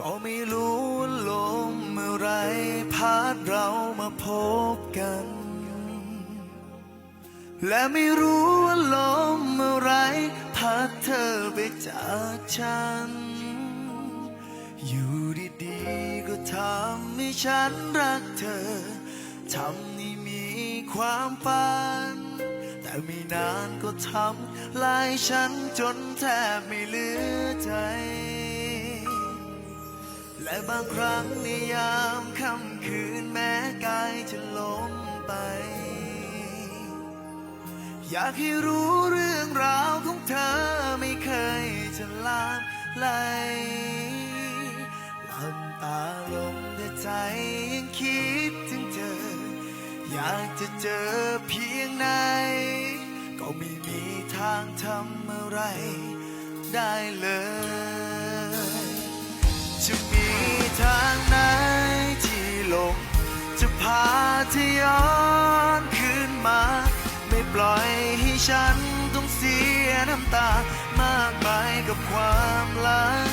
ก็ไม่รู้ว่าลมเมื่อไรพัดเรามาพบกัน และไม่รู้ว่าลมเมื่อไรพัดเธอไปจากฉัน อยู่ดีๆก็ทำให้ฉันรักเธอทำให้มีความฝัน แต่ไม่นานก็ทำลายฉันจนแทบไม่เหลือใจ และบางครั้งในยามค่ำคืนแม้กายจะล้มไป อยากให้รู้เรื่องราวของเธอไม่เคยจะลามไหลหลับตาลงแต่ใจยังคิดถึงเธอ อยากจะเจอเพียงไหนก็ไม่มีทางทำอะไรได้เลยจะ พาเธอย้อนคืนมา ไม่ปล่อยให้ฉันต้องเสียน้ำตา มากมายกับความหลัง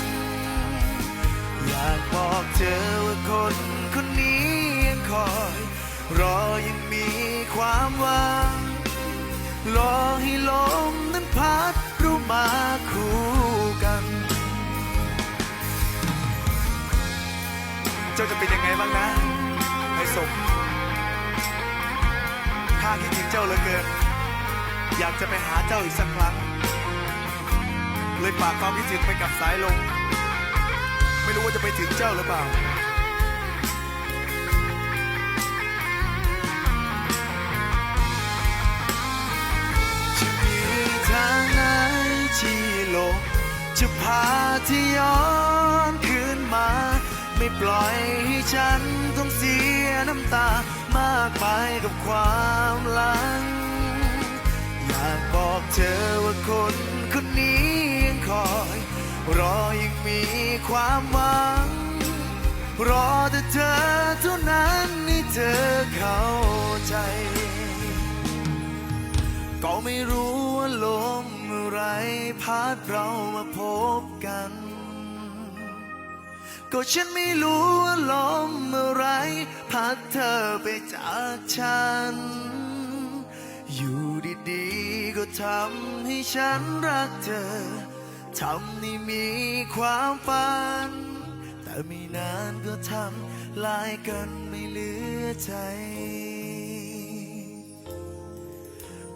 อยากบอกเธอว่าคนคนนี้ยังคอย รอยังมีความหวังรอให้ลมนั้นพัดเรามาคู่กันเจ้าจะเป็นยังไงบ้างนะ ไอ้สมข้าคิดถึงเจ้าเหลือเกิน อยากจะไปหาเจ้าอีกสักครั้ง เลยฝากความคิดถึงไปกับสายลม ไม่รู้ว่าจะไปถึงเจ้าหรือเปล่าจะมีทางไหนที่โลกจะพาที่ย้อนคืนมา ไม่ปล่อยให้ฉันต้องเสียน้ำตามากมายกับความหลัง อยากบอกเธอว่าคนคนนี้ยังคอย รอยังมีความหวัง รอแต่เธอเท่านั้นให้เธอเข้าใจ ก็ไม่รู้ว่าลมเมื่อไรพัดเรามาพบกัน ก็ฉันไม่รู้ว่าลมเมื่อไร พัดเธอไปจากฉัน อยู่ดีๆ ก็ทำให้ฉันรักเธอ ทำให้มีความฝัน แต่ไม่นานก็ทำลายกันไม่เหลือใจ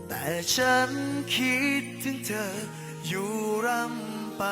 แต่ฉันคิดถึงเธออยู่ร่ำไป